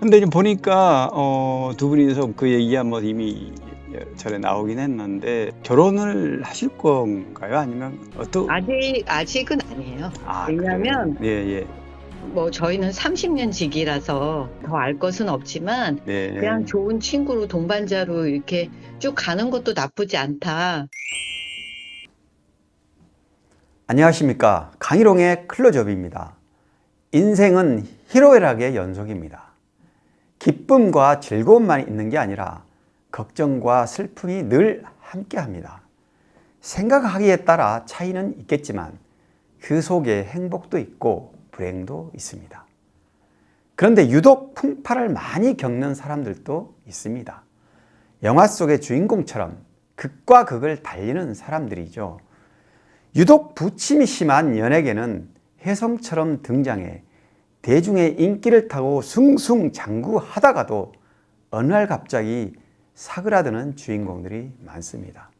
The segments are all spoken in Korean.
근데 이제 보니까 어, 두 분이서 그 얘기가 뭐 이미 전에 나오긴 했는데 결혼을 하실 건가요? 아니면 어떤? 아직 아직은 아니에요. 아, 왜냐면 그래요? 예, 예. 뭐 저희는 30년 지기라서 더 알 것은 없지만 네. 그냥 좋은 친구로 동반자로 이렇게 쭉 가는 것도 나쁘지 않다. 안녕하십니까 강희롱의 클로즈업입니다. 인생은 희로애락의 연속입니다. 기쁨과 즐거움만 있는 게 아니라 걱정과 슬픔이 늘 함께 합니다. 생각하기에 따라 차이는 있겠지만 그 속에 행복도 있고 불행도 있습니다. 그런데 유독 풍파를 많이 겪는 사람들도 있습니다. 영화 속의 주인공처럼 극과 극을 달리는 사람들이죠. 유독 부침이 심한 연예계는 혜성처럼 등장해 대중의 인기를 타고 승승장구하다가도 어느 날 갑자기 사그라드는 주인공들이 많습니다.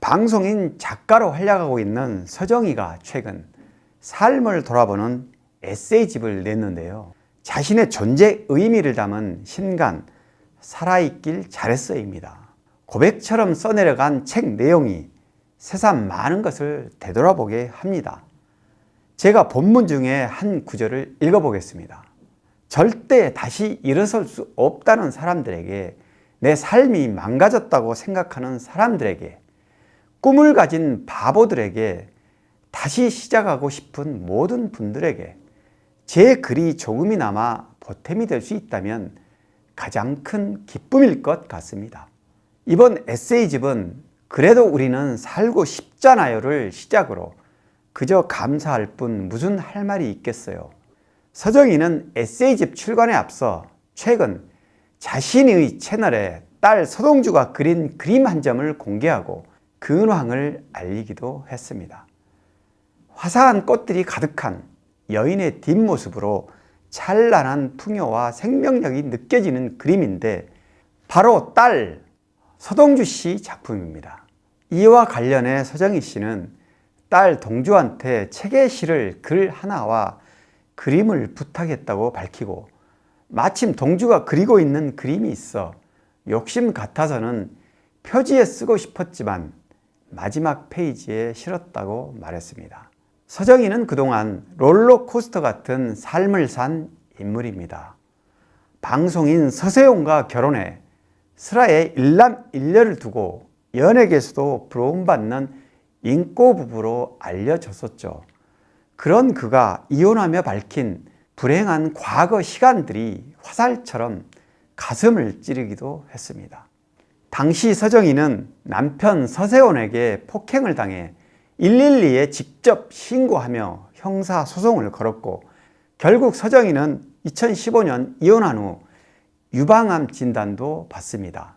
방송인 작가로 활약하고 있는 서정희가 최근 삶을 돌아보는 에세이집을 냈는데요. 자신의 존재 의미를 담은 신간 살아있길 잘했어입니다. 고백처럼 써내려간 책 내용이 세상 많은 것을 되돌아보게 합니다. 제가 본문 중에 한 구절을 읽어보겠습니다. 절대 다시 일어설 수 없다는 사람들에게 내 삶이 망가졌다고 생각하는 사람들에게 꿈을 가진 바보들에게 다시 시작하고 싶은 모든 분들에게 제 글이 조금이나마 보탬이 될 수 있다면 가장 큰 기쁨일 것 같습니다. 이번 에세이집은 그래도 우리는 살고 싶잖아요를 시작으로 그저 감사할 뿐 무슨 할 말이 있겠어요. 서정희는 에세이집 출간에 앞서 최근 자신의 채널에 딸 서동주가 그린 그림 한 점을 공개하고 근황을 알리기도 했습니다. 화사한 꽃들이 가득한 여인의 뒷모습으로 찬란한 풍요와 생명력이 느껴지는 그림인데 바로 딸 서동주 씨 작품입니다. 이와 관련해 서정희 씨는 딸 동주한테 책의 시를 글 하나와 그림을 부탁했다고 밝히고 마침 동주가 그리고 있는 그림이 있어 욕심 같아서는 표지에 쓰고 싶었지만 마지막 페이지에 실었다고 말했습니다. 서정희는 그동안 롤러코스터 같은 삶을 산 인물입니다. 방송인 서세용과 결혼해 슬하에 일남 일녀를 두고 연예계에서도 부러움받는 인꼬 부부로 알려졌었죠. 그런 그가 이혼하며 밝힌 불행한 과거 시간들이 화살처럼 가슴을 찌르기도 했습니다. 당시 서정희는 남편 서세원에게 폭행을 당해 112에 직접 신고하며 형사소송을 걸었고 결국 서정희는 2015년 이혼한 후 유방암 진단도 받습니다.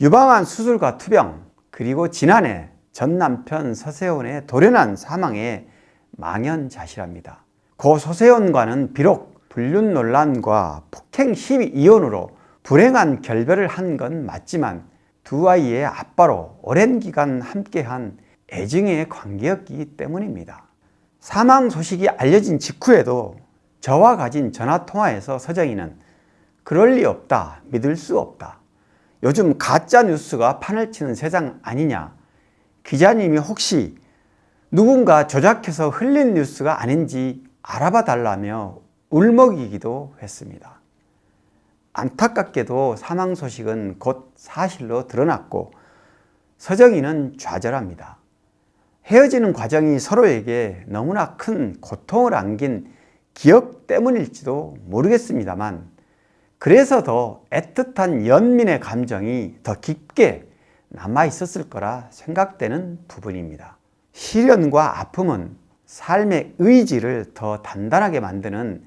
유방암 수술과 투병 그리고 지난해 전 남편 서세원의 돌연한 사망에 망연자실합니다. 고 서세원과는 비록 불륜 논란과 폭행 시위 이혼으로 불행한 결별을 한 건 맞지만 두 아이의 아빠로 오랜 기간 함께한 애증의 관계였기 때문입니다. 사망 소식이 알려진 직후에도 저와 가진 전화 통화에서 서정희는 그럴 리 없다, 믿을 수 없다. 요즘 가짜 뉴스가 판을 치는 세상 아니냐. 기자님이 혹시 누군가 조작해서 흘린 뉴스가 아닌지 알아봐 달라며 울먹이기도 했습니다. 안타깝게도 사망 소식은 곧 사실로 드러났고 서정희는 좌절합니다. 헤어지는 과정이 서로에게 너무나 큰 고통을 안긴 기억 때문일지도 모르겠습니다만 그래서 더 애틋한 연민의 감정이 더 깊게 남아 있었을 거라 생각되는 부분입니다. 시련과 아픔은 삶의 의지를 더 단단하게 만드는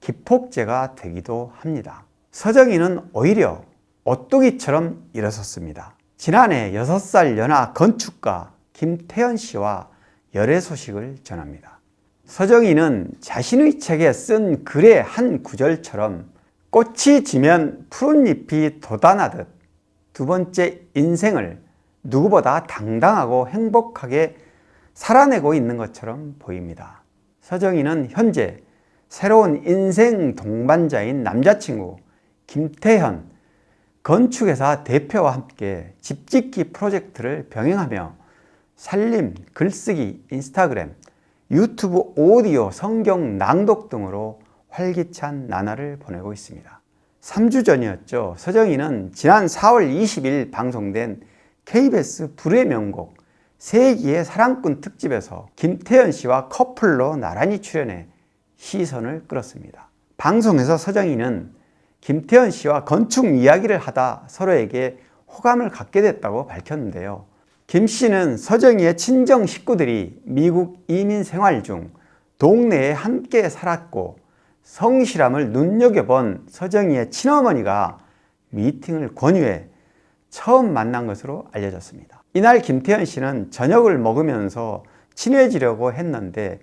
기폭제가 되기도 합니다. 서정희는 오히려 오뚜기처럼 일어섰습니다. 지난해 6살 연하 건축가 김태현 씨와 열애 소식을 전합니다. 서정희는 자신의 책에 쓴 글의 한 구절처럼 꽃이 지면 푸른 잎이 돋아나듯 두 번째 인생을 누구보다 당당하고 행복하게 살아내고 있는 것처럼 보입니다. 서정희는 현재 새로운 인생 동반자인 남자친구 김태현 건축회사 대표와 함께 집 짓기 프로젝트를 병행하며 살림, 글쓰기, 인스타그램, 유튜브 오디오, 성경 낭독 등으로 활기찬 나날을 보내고 있습니다. 3주 전이었죠. 서정희는 지난 4월 20일 방송된 KBS 불의 명곡 세기의 사랑꾼 특집에서 김태현 씨와 커플로 나란히 출연해 시선을 끌었습니다. 방송에서 서정희는 김태현 씨와 건축 이야기를 하다 서로에게 호감을 갖게 됐다고 밝혔는데요. 김 씨는 서정희의 친정 식구들이 미국 이민 생활 중 동네에 함께 살았고 성실함을 눈여겨본 서정희의 친어머니가 미팅을 권유해 처음 만난 것으로 알려졌습니다. 이날 김태현 씨는 저녁을 먹으면서 친해지려고 했는데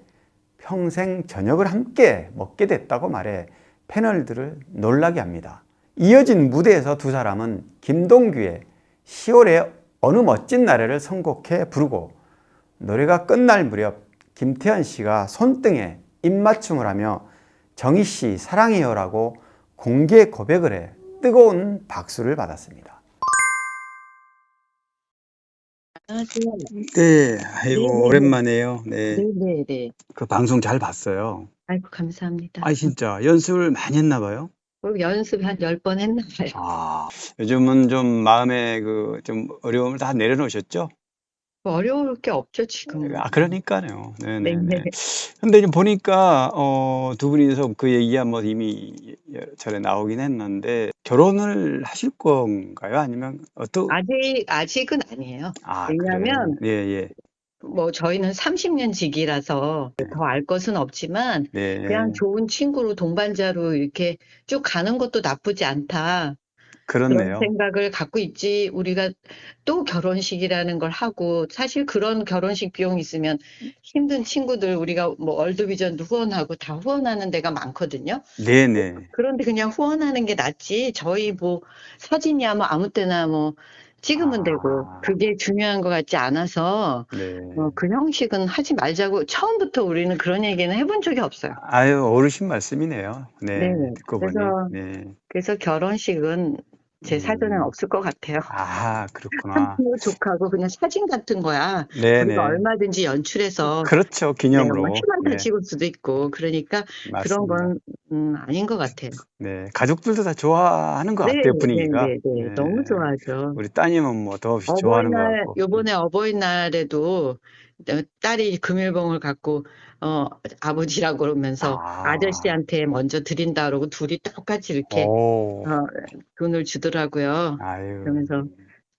평생 저녁을 함께 먹게 됐다고 말해 패널들을 놀라게 합니다. 이어진 무대에서 두 사람은 김동규의 10월의 어느 멋진 나래를 선곡해 부르고 노래가 끝날 무렵 김태현 씨가 손등에 입맞춤을 하며 정희 씨 사랑해요라고 공개 고백을 해 뜨거운 박수를 받았습니다. 안녕하세요. 네, 아이고 네네. 오랜만에요. 네, 네네네. 그 방송 잘 봤어요. 아이고, 감사합니다. 아 진짜 연습을 많이 했나 봐요. 그리고 연습 한 10번 했나 봐요. 아, 요즘은 좀 마음에 그 좀 어려움을 다 내려놓으셨죠? 어려울 게 없죠, 지금. 아, 그러니까요. 네네네. 네네. 근데 이제 보니까 어, 두 분이서 그 얘기가 뭐 이미 차례 나오긴 했는데 결혼을 하실 건가요? 아니면 어떠? 아직, 아직은 아니에요. 아, 왜냐면 그래요? 예, 예. 뭐, 저희는 30 년 지기라서 더알 것은 없지만, 네. 그냥 좋은 친구로 동반자로 이렇게 쭉 가는 것도 나쁘지 않다. 그런 그렇네요. 생각을 갖고 있지. 우리가 또 결혼식이라는 걸 하고, 사실 그런 결혼식 비용 있으면 힘든 친구들 우리가 뭐 월드비전도 후원하고 다 후원하는 데가 많거든요. 네네. 그런데 그냥 후원하는 게 낫지. 저희 뭐 사진이야 뭐 아무 때나 뭐 찍으면 아. 되고, 그게 중요한 것 같지 않아서, 네. 어, 그 형식은 하지 말자고 처음부터 우리는 그런 얘기는 해본 적이 없어요. 아유, 어르신 말씀이네요. 네. 네네. 듣고 보니. 그래서 네. 그래서 결혼식은 제 음. 사전에는 없을 것 같아요. 아, 그렇구나. 족하고 그냥 사진 같은 거야. 네네. 우리가 얼마든지 연출해서 그렇죠. 네, 기념으로. 뭐 희망을 네, 찍을 수도 있고 그러니까 그런 맞습니다. 건 음, 아닌 것 같아요. 네, 가족들도 다 좋아하는 것 네, 같아요, 분위기가. 네, 네, 네. 네. 너무 좋아하죠. 우리 따님은 뭐 더없이 좋아하는 것 어버이날, 같고. 요번에 어버이날에도 어, 딸이 금일봉을 갖고, 어, 아버지라고 그러면서 아. 아. 저씨한테 먼저 드린다 그러고 둘이 똑같이 이렇게, 오, 어, 돈을 주더라고요. 아유. 그러면서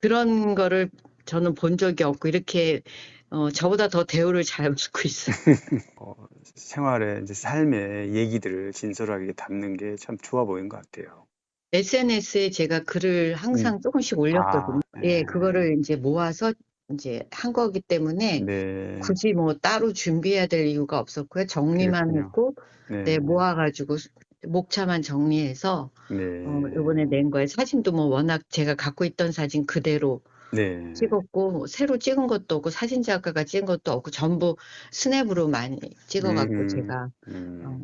그런 거를 저는 본 적이 없고, 이렇게, 어, 저보다 더 대우를 잘 받고 있어요. 어, 생활에 이제 삶의 얘기들을 진솔하게 담는 게 참 좋아 보이는 것 같아요. SNS에 제가 글을 항상 조금씩 올렸거든요. 아, 네. 예, 그거를 이제 모아서 이제 한 거기 때문에 네. 굳이 뭐 따로 준비해야 될 이유가 없었고요. 정리만 그렇군요. 했고, 네. 네, 모아가지고 수- 목차만 정리해서 네. 어, 이번에 낸 거예요. 사진도 뭐 워낙 제가 갖고 있던 사진 그대로 네. 찍었고 뭐 새로 찍은 것도 없고 사진 작가가 찍은 것도 없고 전부 스냅으로 많이 찍어갖고 음. 제가 음. 어,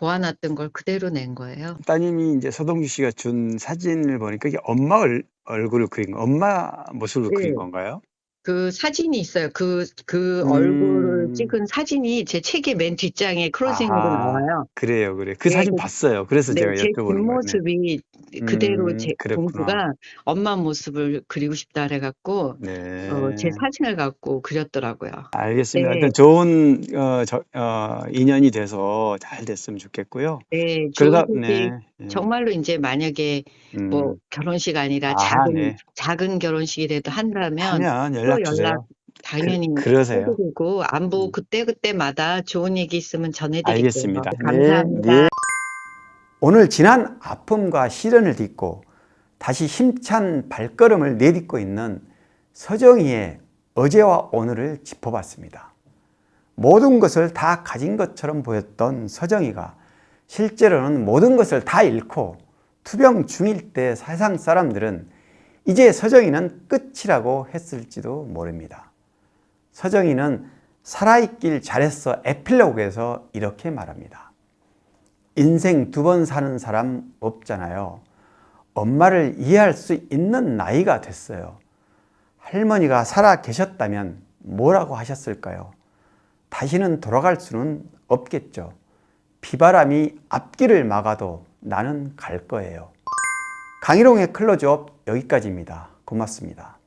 모아놨던 걸 그대로 낸 거예요. 따님이 이제 서동주 씨가 준 사진을 보니까 이게 엄마 얼, 얼굴을 그린 거, 엄마 모습을 네. 그린 건가요? 그 사진이 있어요. 그, 그 음. 얼굴을 찍은 사진이 제 책의 맨 뒷장에 크로징으로. 나와요. 그래요, 그래. 그 네, 사진 그- 봤어요. 그래서 네, 제가 제 여쭤보는 거예요. 네. 뒷모습이 그대로 음, 제 그랬구나. 동주가 엄마 모습을 그리고 싶다 그래갖고 네. 어, 제 사진을 갖고 그렸더라고요. 알겠습니다. 네. 하여튼 좋은 어, 저, 어, 인연이 돼서 잘 됐으면 좋겠고요. 네, 그러다. 네. 예. 정말로 이제 만약에 음, 뭐 결혼식 아니라 아, 작은 네. 작은 결혼식이라도 한다면 하면 연락 또 주세요. 연락 당연히 그- 그러세요. 해드리고 안부 음. 그때 그때마다 좋은 얘기 있으면 전해드릴게요. 알겠습니다. 네, 감사합니다. 네. 오늘 지난 아픔과 시련을 딛고 다시 힘찬 발걸음을 내딛고 있는 서정희의 어제와 오늘을 짚어봤습니다. 모든 것을 다 가진 것처럼 보였던 서정희가 실제로는 모든 것을 다 잃고 투병 중일 때 세상 사람들은 이제 서정희는 끝이라고 했을지도 모릅니다. 서정희는 살아있길 잘했어 에필로그에서 이렇게 말합니다. 인생 두 번 사는 사람 없잖아요. 엄마를 이해할 수 있는 나이가 됐어요. 할머니가 살아 계셨다면 뭐라고 하셨을까요? 다시는 돌아갈 수는 없겠죠. 비바람이 앞길을 막아도 나는 갈 거예요. 강희롱의 클로즈업 여기까지입니다. 고맙습니다.